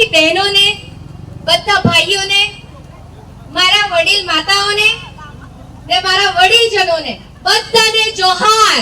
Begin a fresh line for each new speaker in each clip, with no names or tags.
બધી બહેનોને, બધા ભાઈઓને, મારા વડીલ માતાઓને ને મારા વડીલજનોને, બધાને જોહાર.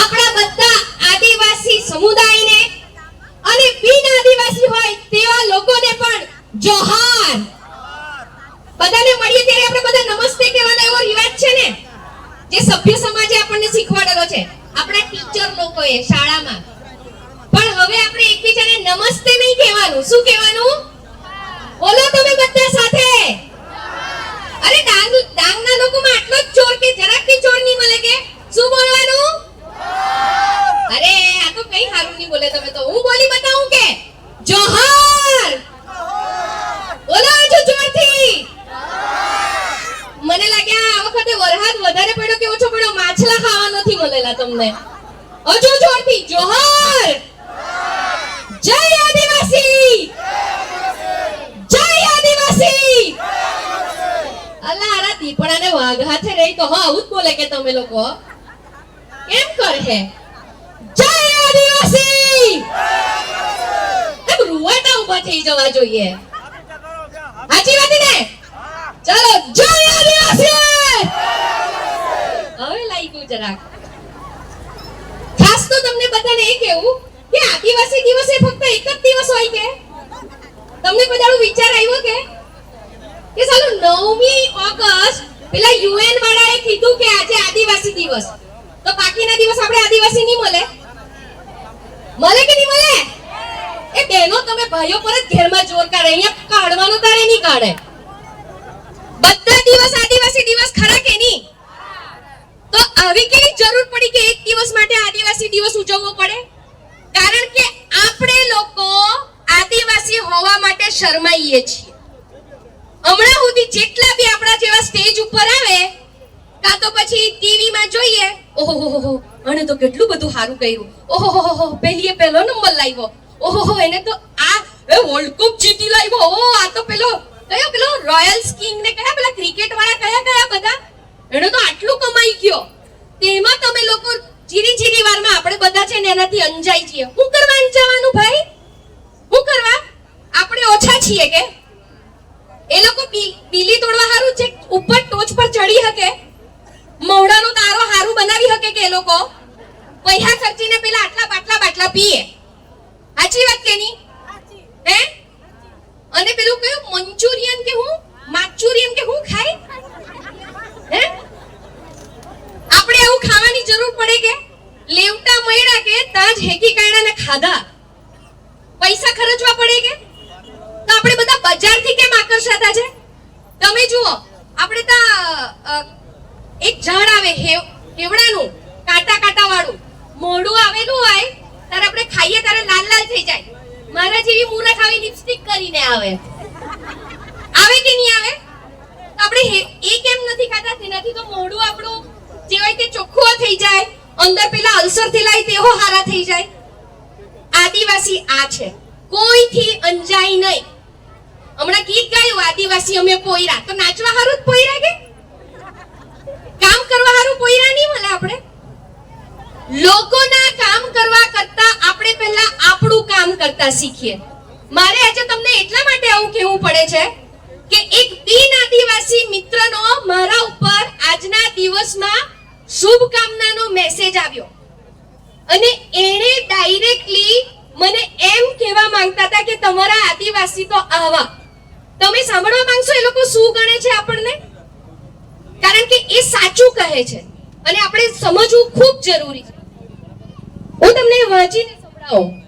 આપણા બધા આદિવાસી સમુદાયને અને બિન આદિવાસી હોય તેવા લોકોને પણ જોહાર. બધાને મળીએ ત્યારે આપણે બધા નમસ્તે કહેવાનો એવો રિવાજ છે ને? જે સભ્ય સમાજે આપણને શીખવાડેલો છે. આપણા ટીચર લોકોએ શાળામાં હવે આપણે એકબીજાને નમસ્તે નહીં કહેવાનું. શું કહેવાનું? બોલો તમે બધા સાથે. અરે ડાંગ, ડાંગના લોકોમાં આટલો જ જોર કે જરાક બી જોર નહીં મળે કે? શું બોલવાનું? અરે, આ તો કઈ હારું નહીં બોલે તમે તો. હું બોલી બતાવું કે? જોહર! બોલો હજુ જોરથી. મને લાગ્યા આ વખતે વરસાદ વધારે પડ્યો કે ઓછો પડ્યો? માછલા ખાવા નથી મળેલા તમને. હજુ જોરથી. જોહર! જય આદિવાસી! જય આદિવાસી! અલ્લા રહી તો હા, આવું જ બોલે કે તમે લોકો. કેમ કરે હે જય આદિવાસી! એમ જવા જોઈએ. સાચી વાત હવે લાગ્યું જરાક. ખાસ તો તમને બધાને એ કહેવું કે આદિવાસી દિવસ ફક્ત એક જ દિવસ હોય કે? તમને કોઈ વિચાર આવ્યો કે? કે સાલું નવમી ઓગસ્ટ, પેલા યુએન વાળાએ કીધું કે આજે આદિવાસી દિવસ. તો બાકીના દિવસ આપણે આદિવાસી નહીં મળે? મળે કે નહીં મળે? એ બહેનો, તમે ભાઈઓ પર જ ઘેરમાં જોર કાઢે. અહીંયા કાઢવાનો તારે નહીં કાઢે. બધા દિવસ આદિવાસી દિવસ, ખરા કે નહીં? તો આવી કેવી જરૂર પડી કે એક દિવસ માટે આદિવાસી દિવસ ઉજવવો પડે? આપણે લોકો આદિવાસી હોવા માટે શરમાઈએ છીએ. હમણાં સુધી જેટલા બી આપણા જેવા સ્ટેજ ઉપર આવે, કાં તો પછી ટીવી માં જોઈએ ઓહો અને તો કેટલું બધું સારું કર્યું. ઓહો પેલીએ પહેલો નંબર લાવ્યો. ઓહો એને તો આ વર્લ્ડ કપ જીતી લાવ્યો. ઓ, આ તો પેલો, કયો પેલો? રોયલ કિંગ ને કયા પેલા ક્રિકેટ વાળા કયા કયા બધા એને તો આટલું કમાઈ ગયો તેમાં તમે લોકો જીરી જીરી વારમાં આપણે બધા છે ને એનાથી અંજાઈ છીએ હું કરવા અંજાવાનું ભાઈ હું કરવા આપણે ઓછા છીએ કે એ લોકો બી- બીલી તોડવા હારું છે ઉપર ટોચ પર ચડી શકે મવડાનો તારો હારું બનાવી શકે કે એ લોકો પૈસા ખર્ચીને પેલા આટલા બાટલા બાટલા પીએ સાચી વાત કે નહીં હે અને પેલું કયું મંચુરિયન કે હું? માચુરિયન કે હું ખાય? હે? આપણે આવું ખાવાની જરૂર પડે કે? લેવટા મયડા કે તાજ હેકી કાયડાને ખાધા? પૈસા ખર્ચવા પડે કે? તો આપણે બધા બજારથી કેમ આકર્ષાતા છે? તમે જુઓ, આપણે તા એક ઝાડ આવે, હેવ- હેવડાનું, કાંટા કાંટા વાળું મોઢું આવેલું હોય ત્યારે આપણે ખાઈએ ત્યારે લાલ લાલ થઈ જાય. મારા જેવી મૂરખ આવી લિપસ્ટિક કરીને આવે. આવે કે નહીં આવે? આપણે એ કેમ નથી ખાતા? તેનાથી તો મોઢું આપણું જે હોય તે ચોખ્ખું થઈ જાય. અંદર પેલા અલ્સરથી લાય તેવો હારા થઈ જાય. આદિવાસી આ છે. કોઈથી અંજાય નહીં. હમણાં ગીત ગાયું, આદિવાસી અમે પોયરા. તો નાચવા હારું જ પોયરા કે? કામ કરવા હારું પોયરા નહીં મળે આપણે? લોકોના કામ કરવા કરતા આપણે પહેલા આપણું કામ કરતા શીખીએ. મારે આજે તમને એટલા માટે આવું કહેવું પડે છે કે એક બિન આદિવાસી મિત્રનો મારા ઉપર આજના દિવસમાં શુભકામનાનો મેસેજ આવ્યો. અને એણે ડાયરેક્ટલી મને એમ કહેવા માંગતા હતા કે તમારા આદિવાસી તો આવા. તમે સાંભળવા માંગશો એ લોકો શું ગણે છે આપણને? કારણ કે એ સાચું કહે છે. અને આપણે સમજવું ખૂબ જરૂરી છે. હું તમને વાંચીને સંભળાવું.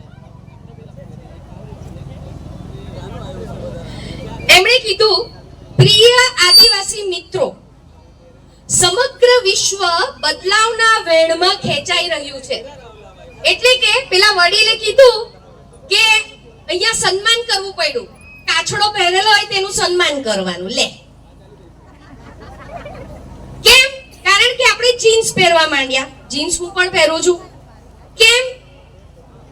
કીધું, પ્રિય આદિવાસી મિત્રો, સમગ્ર વિશ્વ બદલાવના વેણમાં ખેંચાઈ રહ્યું છે. એટલે કે પેલા વડીલે કીધું કે અહીંયા સન્માન કરવું પડ્યું. કાછડો પહેરેલો હોય તેનું સન્માન કરવાનું. લે. કેમ? કારણ કે આપણે જીન્સ પહેરવા માંડ્યા. જીન્સ હું પણ પહેરું છું. કેમ?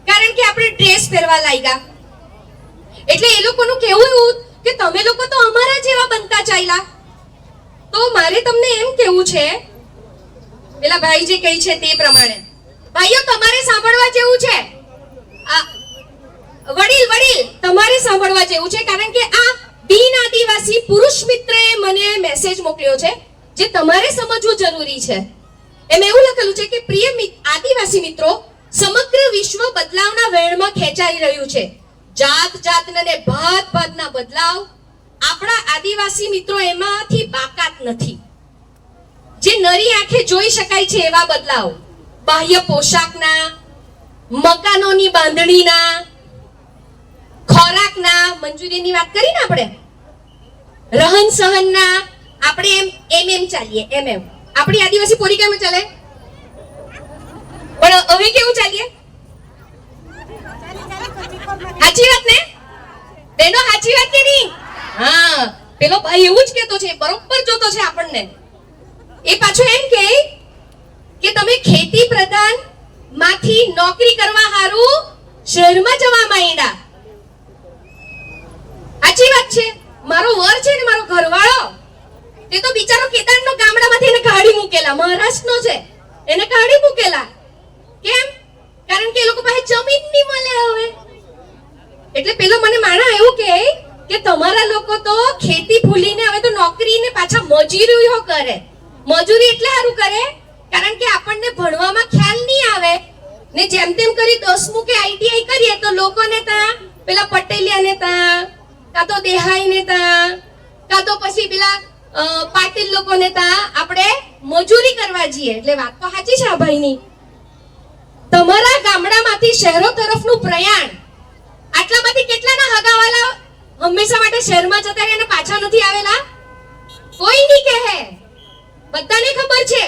કારણ કે આપણે ડ્રેસ પહેરવા લાગ્યા. એટલે એ લોકોનું કેવું એવું કે તમે લોકો તો અમારા જેવા બનતા ચાલ્યા. તો મારે તમને એમ કેવું છે? પેલા ભાઈ જે કહી છે તે પ્રમાણે. ભાઈઓ, તમારે સાંભળવા જેવું છે? આ, વડીલ વડીલ, તમારે સાંભળવા જેવું છે? કારણ કે આ બિન આદિવાસી પુરુષ મિત્રએ મને મેસેજ મોકલ્યો છે જે તમારે સમજવું જરૂરી છે. એમ એવું લખેલું છે કે પ્રિય આદિવાસી મિત્રો, સમગ્ર વિશ્વ બદલાવના વેણમાં ખેંચાઈ રહ્યું છે. જાત જાતના ને ભાત ભાતના બદલાવ આપણા આદિવાસી મિત્રો એમાંથી બાકાત નથી. જે નરી આંખે જોઈ શકાય છે એવા બદલાવ. બાહ્ય પોશાકના, મકાનોની બાંધણીના, ખોરાકના, મંજૂરીની વાત કરી ને આપણે? રહન સહનના, આપણે એમ એમ એમ ચાલીએ, એમ એમ. આપણી આદિવાસી પોરી કેમ ચાલે? પણ હવે કેવું ચાલીએ? સાચી વાત ને? બેનો સાચી વાત કે નહીં? હા, પેલો ભાઈ એવું જ કેતો છે, બરોબર જોતો છે આપણને. એ પાછો એમ કે કે તમે ખેતી પ્રધાનમાંથી નોકરી કરવા હારું શહેરમાં જવા માંડ્યા. સાચી વાત છે. મારો વર છે ને, મારો ઘરવાળો, તે તો બિચારો કેદારનો ગામડામાંથી એને કાઢી મૂકેલા, મહારાષ્ટ્રનો છે. એને કાઢી મૂકેલા. કેમ? કારણ કે એ લોકો પાસે જમીન નહીં મળે હવે. એટલે પેલો મને માણા એવું કે કે તમારા લોકો તો ખેતી ભૂલીને હવે તો નોકરી ને પાછા મજૂરીઓ કરે. મજૂરી એટલે સારું કરે, કારણ કે આપણને ભણવામાં ખ્યાલ નહીં આવે. ને જેમ તેમ કરી દસમું કે આઈટીઆઈ કરીએ તો લોકોને ત્યાં, પેલા પટેલિયાને ત્યાં, કાં તો દેહાઈને ત્યાં, કાં તો પછી પેલા પાટીલ લોકોને ત્યાં આપણે મજૂરી કરવા જઈએ. એટલે વાત તો સાચી છે આ ભાઈની. તમારા ગામડામાંથી શહેરો તરફનું પ્રયાણ આટલામાંથી કેટલાના હગાવાલા હંમેશા માટે શહેરમાં જતા રહ્યા અને પાછા નથી આવેલા? કોઈ નહીં કહે. બધાને ખબર છે.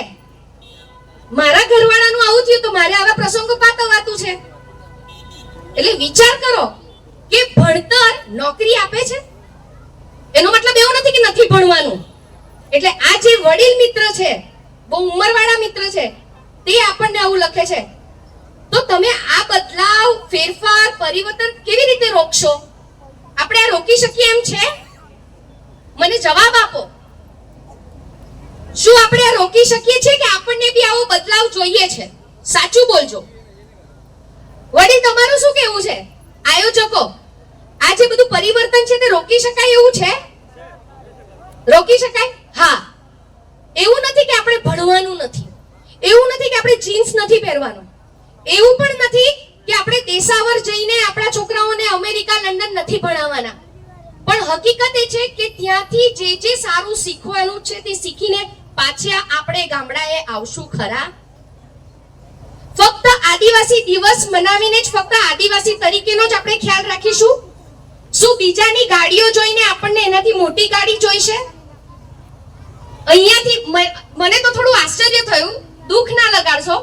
મારા ઘરવાળાનું આવું થયું તો મારે આવા પ્રસંગો પાતવાતું છે. એટલે વિચાર કરો કે ભણતર નોકરી આપે છે? એનો મતલબ એવો નથી કે નથી ભણવાનું. એટલે આ જે વડીલ મિત્ર છે, બહુ ઉંમરવાળા મિત્ર છે, તે આપણને આવું લખે છે. તો તમે આ બદલાવ, ફેરફાર, પરિવર્તન કેવી રીતે રોકશો? આપણે આ રોકી શકીએ એમ છે? મને જવાબ આપો. શું આપણે આ રોકી શકીએ છીએ કે આપણને બી આવો બદલાવ જોઈએ છે? સાચું બોલજો. વડીલ તમારું શું કહેવું છે? આયોજકો, આ જે બધું પરિવર્તન છે તે રોકી શકાય એવું છે? રોકી શકાય? હા. એવું નથી કે આપણે ભણવાનું નથી. એવું નથી કે આપણે જીન્સ નથી પહેરવાનું. એવું પણ નથી કે આપણે દેશાવર જઈને આપણા છોકરાઓને અમેરિકા, લંડન નથી ભણાવવાના. પણ હકીકત એ છે કે ત્યાંથી જે જે સારું શીખવાનું છે તે શીખીને પાછા આપણે ગામડાએ આવશું ખરા. ફક્ત આદિવાસી દિવસ મનાવીને જ ફક્ત આદિવાસી તરીકેનો જ આપણે ખ્યાલ રાખીશું? શું બીજાની ગાડીઓ જોઈને આપણને એનાથી મોટી ગાડી જોઈશે? અહીંયાથી મને તો થોડું આશ્ચર્ય થયું. દુઃખ ના લગાડશો.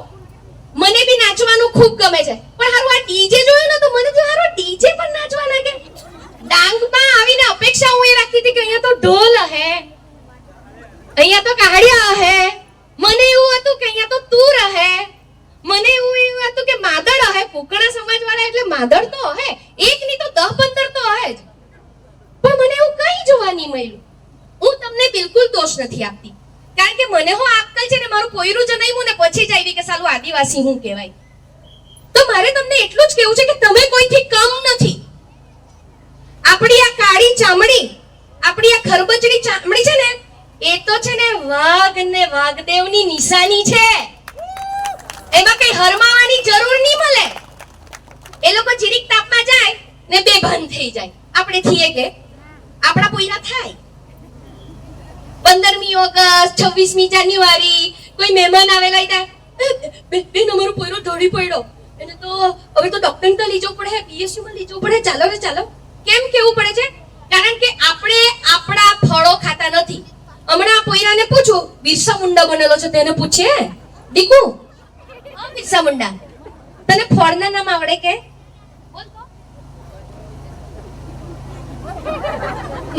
મને બી નાચવાનું ખૂબ ગમે છે. પણ હારું, આ ડીજે જોયું ને તો મને તો હારું ડીજે પણ નાચવા લાગે. ડાંગમાં આવીને અપેક્ષા હું એ રાખતી હતી કે અહીંયા તો ઢોલ હે અહીંયા તો કાહડિયા હે મને એવું હતું કે અહીંયા તો તું રહે મને એવું એવું હતું કે માદળ હે કુકડા સમાજ વાળા એટલે માદળ તો હે એક ની તો દહ પંદર તો હે જ. પણ મને એવું કઈ જોવા નહીં મળ્યું. હું તમને બિલકુલ દોષ નથી આપતી કારણ કે મને હો અક્કલ છે ને મારું પોયરું જણાવ્યું ને પછી જ આવી કે સાલું આદિવાસી હું કહેવાય. તો મારે તમને એટલું જ કહેવું છે કે તમે કોઈથી કમ નથી. આપણી આ કાળી ચામડી, આપણી આ ખરબચડી ચામડી છે ને, એ તો છે ને વાઘ ને વાઘદેવની નિશાની છે. એમાં કઈ હરમાવાની જરૂર નહીં મળે. એ લોકો જીરીક તાપમાં જાય ને બેભાન થઈ જાય. આપણે થઈએ કે આપણા પોઈરા થાય. પંદરમી ઓગસ્ટ, છવ્વીસમી જાન્યુઆરી, કોઈ મહેમાન આવેલા હોય "બે- બેન અમારો પોયરો ઢોળી પડ્યો. એને તો હવે તો ડોક્ટર તો લીજો પડે PSU માં લીજો પડે. ચાલો રે ચાલો. કેમ કેવું પડે છે? કારણ કે આપણે આપણા ફળો ખાતા નથી. હમણાં પોયરાને પૂછો, બિરસા મુંડા બનેલો છે તેને પૂછે દીકુ? હા, બિરસા મુંડા. તને ફળના નામ આવડે કે?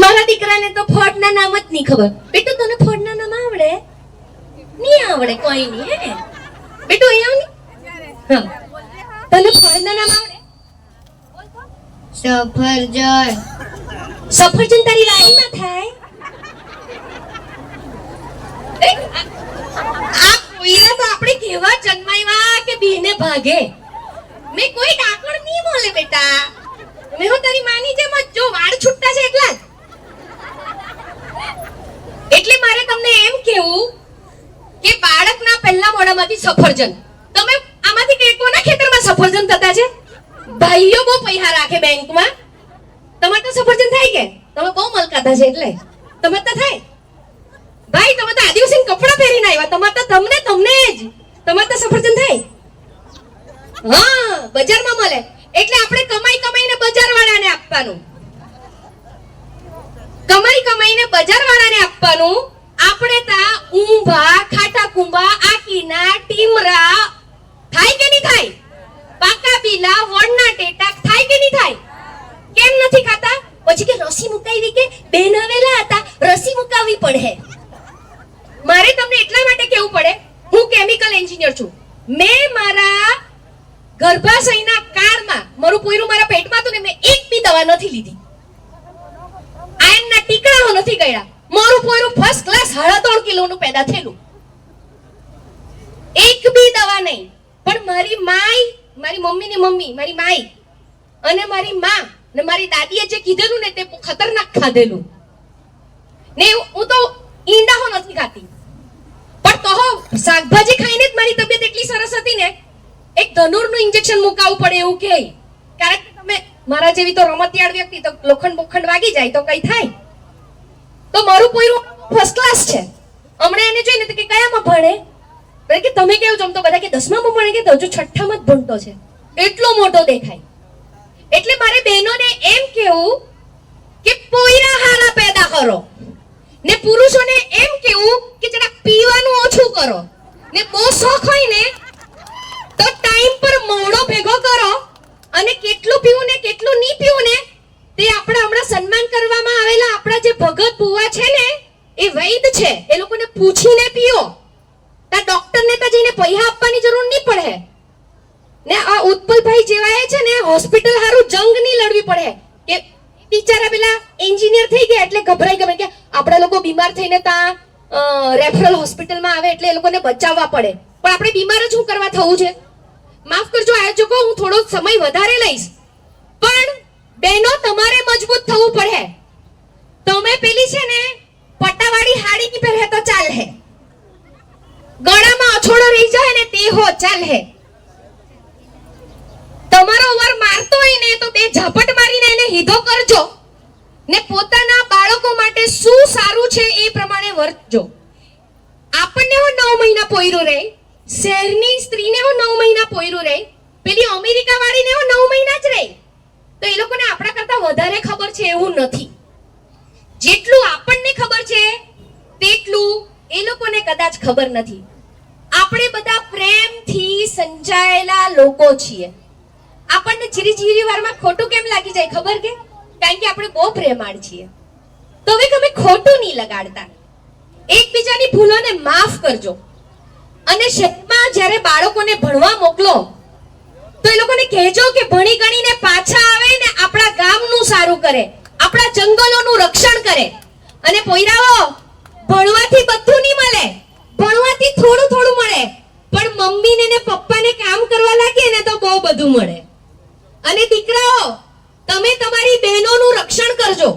મારા દીકરાને તો ફળના નામ જ નહીં ખબર. બેટુ, તને ફળના નામ આવડે? નહીં આવડે, કોઈ નહીં, હે? બેટુ અહીંયા આવની તને ફળના નામ આવડે?
સફરજન.
સફરજન તારી લાઈનમાં થાય? આ- કોઈને તો આપણે કેવા જન્માયવા કે બીને ભાગે? મેં કોઈ ડાકણ નહીં બોલે બેટા મેં હો તારી માની જેમ જ જો વાળ છૂટતા છે એટલા જ એટલે મારે તમને એમ કેવું કે બાળકના પહેલા મોઢામાંથી સફરજન? તમે આમાંથી કે કોના ખેતરમાં સફરજન થતા છે? ભાઈઓ બહુ પૈસા રાખે બેંકમાં. તમારે તો સફરજન થાય કે? તમે બહુ મલકાતા છે એટલે. તમે તો થાય. ભાઈ, તમે તો આદિવાસી કપડાં પહેરીને આવ્યા. તમારે તો તમને તમને જ. તમારે તો સફરજન થાય. હા, બજારમાં મળે. એટલે આપણે કમાઈ કમાઈને બજારવાળાને આપવાનું. કમાઈ કમાઈને બજારવાળાને આપવાનું. આપણે તા ઊંભા ખાટા કુંભા આકીના ટીમરા, થાય કે નહીં થાય? પાકા બીલા, વણના ટેટા, થાય કે નહીં થાય? કેમ નથી ખાતા? પછી કે રસી મુકાવી કે? બેન આવેલા હતા, રસી મુકાવવી પડે. મારે તમને એટલા માટે કેવું પડે? હું કેમિકલ એન્જિનિયર છું. મેં મારા ગર્ભાશયના કાળમાં, મારું પોયરું મારા પેટમાં હતું ને, મેં એક બી દવા નથી લીધી. આયનના ટીકડાઓ નથી ગળ્યા. મારું પોયરું ફર્સ્ટ ક્લાસ સાડા ત્રણ કિલોનું પેદા થયેલું. એક બી દવા નહીં, પણ મારી માય મારી મમ્મીની મમ્મી, મારી માય અને મારી માં ને મારી દાદીએ જે કીધેલું ને તે ખતરનાક ખાધેલું. ને હું તો ઈંડા હો નથી ખાતી. પણ કહો, શાકભાજી ખાઈને જ મારી તબિયત એટલી સરસ હતી ને, એક ધનુરનું ઇન્જેક્શન મુકાવવું પડે એવું કે. કારણ કે તમે મારા જેવી તો રમતિયાળ વ્યક્તિ, તો લોખંડ બોખંડ વાગી જાય તો કઈ થાય. તો મારું પોયરું ફર્સ્ટ ક્લાસ છે. હમણાં એને જોઈને કે કયામાં ભણે? એટલે કે તમે કેવું જમતો? બધા કે, દસમામાં ભણે. કે, હજુ છઠ્ઠામાં જ ભણતો છે. એટલો મોટો દેખાય. એટલે મારે બહેનોને એમ કેવું કે, પોયરા હારા પેદા કરો. ને પુરુષોને એમ કેવું કે જરા પીવાનું ઓછું કરો. ને બહુ શોખ હોય ને તો ટાઈમ પર મોડો ભેગો કરો અને કેટલું પીવું ને કેટલું નહીં પીવું ને તે આપણા હમણાં સન્માન કરવામાં આવેલા આપણા જે ભગત ભુવા છે ને, એ વૈદ છે. એ લોકોને પૂછીને પીઓ. તા ડોક્ટરને તા જઈને પૈસા આપવાની જરૂર નહીં પડે. ને આ ઉત્પલભાઈ જેવા એ છે ને હોસ્પિટલ હારું જંગ નહીં લડવી પડે. કે બિચારા પેલા એન્જિનિયર થઈ ગયા એટલે ગભરાઈ ગયા. કે આપણા લોકો બીમાર થઈને ત્યાં રેફરલ હોસ્પિટલમાં આવે એટલે એ લોકોને બચાવવા પડે. પણ આપણે બીમાર જ શું કરવા થવું છે? માફ કરજો આયોજકો, હું થોડો સમય વધારે લઈશ. પણ બહેનો, તમારે મજબૂત થવું પડે. તમે પેલી છે ને, પટ્ટાવાળી હાડી ની પહેરે તો ચાલ હે. ગળામાં અછોડો રહી જાય ને તે હો, ચાલ હે. તમારો વર મારતો હોય ને તો બે ઝાપટ મારીને એને હીધો કરજો. ને પોતાના બાળકો માટે શું સારું છે એ પ્રમાણે વર્તજો. આપણને હું નવ મહિના પોયરું રહે, શહેરની સ્ત્રીને હું નવ મહિના પોયરું રહે, પેલી અમેરિકા વાળીને હું નવ મહિના જ રહે. તો એ લોકોને આપણા કરતા વધારે ખબર છે એવું નથી. જેટલું આપણને ખબર છે, તેટલું એ લોકોને કદાચ ખબર નથી. આપણે બધા પ્રેમથી સંચાયેલા લોકો છીએ. આપણને ચીરી ચીરી વારમાં ખોટું કેમ લાગી જાય ખબર કે? કારણ કે આપણે બહુ પ્રેમાળ છીએ. તો હવે તમે ખોટું નહીં લગાડતા. એકબીજાની ભૂલોને માફ કરજો. અને શકમાં જ્યારે બાળકોને ભણવા મોકલો તો એ લોકોને કહેજો કે ભણી ગણીને પાછા આવે ને આપણા ગામનું સારું કરે, આપણા જંગલોનું રક્ષણ કરે. અને પોયરાઓ ભણવાથી બધું નહીં મળે. ભણવાથી થોડું થોડું મળે. પણ મમ્મીને ને પપ્પાને કામ કરવા લાગીએ ને તો બહુ બધું મળે. અને દીકરાઓ, તમે તમારી બહેનોનું રક્ષણ કરજો.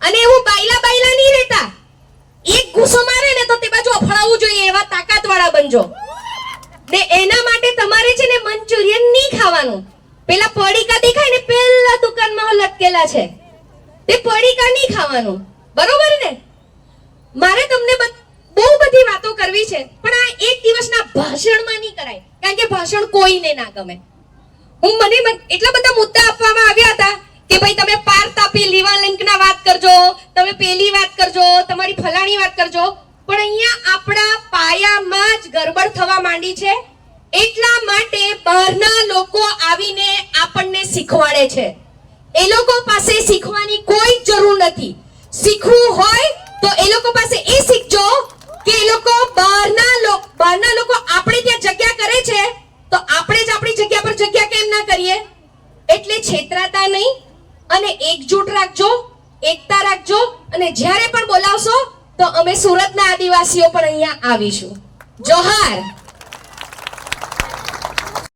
અને એવું બાયલા બાયલા નહીં રહેતા. એક ગુસ્સો મારે ને તો તે બાજુ અફડાવવું જોઈએ એવા તાકાતવાળા બનજો. ને એના માટે તમારે છે ને મંચુરિયન નહીં ખાવાનું. પેલા પડીકા દેખાય ને પેલા દુકાનમાં લટકેલા છે. તે પડીકા નહીં ખાવાનું. બરોબર ને? મારે તમને બહુ બધી વાતો કરવી છે, પણ આ એક દિવસના ભાષણમાં નહીં કરાય. કારણ કે ભાષણ કોઈને ના ગમે. હું મને એટલા બધા મુદ્દા આપવામાં આવ્યા હતા કે ભાઈ તમે પાર તાપી લીવા લિંકના વાત કરજો, તમે પેલી વાત કરજો, તમારી ફલાણી વાત કરજો. પણ અહીંયા આપણા પાયામાં જ ગરબડ થવા માંડી છે. એટલા માટે બહારના લોકો આવીને આપણને શીખવાડે છે. એ લોકો પાસે શીખવાની કોઈ જરૂર નથી. શીખવું હોય તો એ લોકો પાસે એ શીખજો કે એ લોકો બહારના લોકો બહારના લોકો આપણે ત્યાં જગ્યા કરે છે તો આપણે જ આપણી જગ્યા પર જગ્યા કેમ ના કરીએ? એટલે છેતરાતા નહીં અને એકજૂટ રાખજો, એકતા રાખજો અને જ્યારે પણ બોલાવશો તો અમે સુરતના આદિવાસીઓ પણ અહીંયા આવીશું. જોહાર!